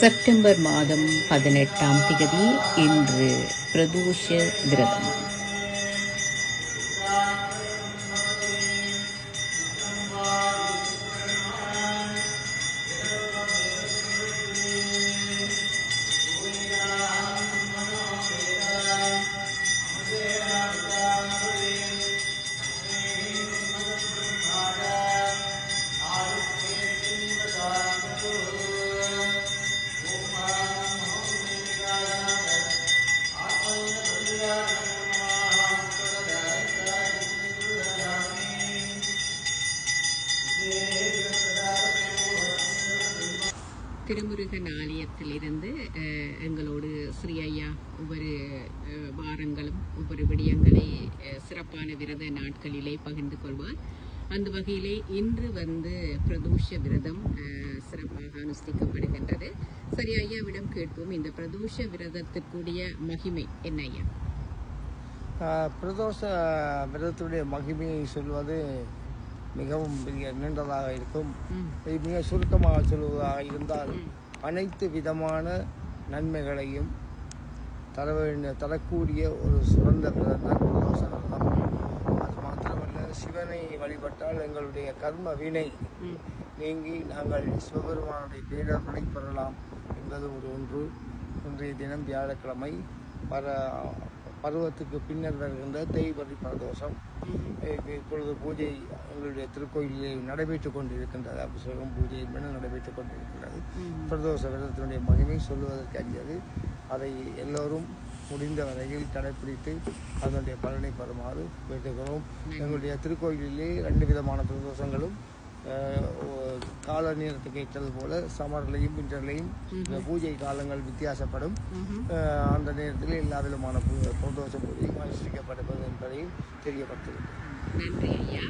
September மாதம் பதினெட்டாம் திகதி இன்று பிரதோஷ கிரகம். திருமுருகன் ஆலயத்திலிருந்து எங்களோடு ஸ்ரீ ஐயா ஒவ்வொரு வாரங்களும் ஒவ்வொரு விடயங்களை சிறப்பான விரத நாட்களிலே பகிர்ந்து கொள்வார். அந்த வகையிலே இன்று வந்து பிரதோஷ விரதம் சிறப்பாக அனுஷ்டிக்கப்படுகின்றது. சரி ஐயாவிடம் கேட்போம். இந்த பிரதோஷ விரதத்திற்குரிய மகிமை என்ன ஐயா? பிரதோஷ விரதத்துடைய மகிமையை சொல்வது மிகவும் பெரிய நீண்டதாக இருக்கும். மிக சுருக்கமாக சொல்வதாக இருந்தால் அனைத்து விதமான நன்மைகளையும் தர தரக்கூடிய ஒரு சிறந்த விரதம் தான். பிரதோஷ விரதம் அது மாத்திரமல்ல சிவனை வழிபட்டால் எங்களுடைய கர்ம வினை நீங்கி நாங்கள் சிவபெருமானுடைய பேரர்களை பெறலாம் என்பது ஒரு ஒன்று. இன்றைய தினம் வியாழக்கிழமை பர பருவத்துக்கு பின்னர் வருகின்ற தேய்பதி பிரதோஷம். இப்பொழுது பூஜை எங்களுடைய திருக்கோயிலில் நடைபெற்றுக் கொண்டிருக்கின்றது. அபிஷேகம் பூஜை என்பன நடைபெற்றுக் கொண்டிருக்கின்றது. பிரதோஷ விரதத்தினுடைய மகிமை சொல்லுவதற்கு அறியது அதை எல்லோரும் முடிந்த வரையில் கடைப்பிடித்து அதனுடைய பலனை பெறுமாறு வேண்டுகிறோம். எங்களுடைய திருக்கோயிலிலே ரெண்டு விதமான பிரதோஷங்களும் கால நேரத்துக்கு ஏற்றது போல சமர்லையும் விண்டர்லையும் பூஜை காலங்கள் வித்தியாசப்படும். அந்த நேரத்தில் எல்லா விதமான பிரதோஷ பூஜையும் அனுஷ்டிக்கப்படுவது என்பதையும் தெரியப்படுத்துகிறது. நன்றி ஐயா.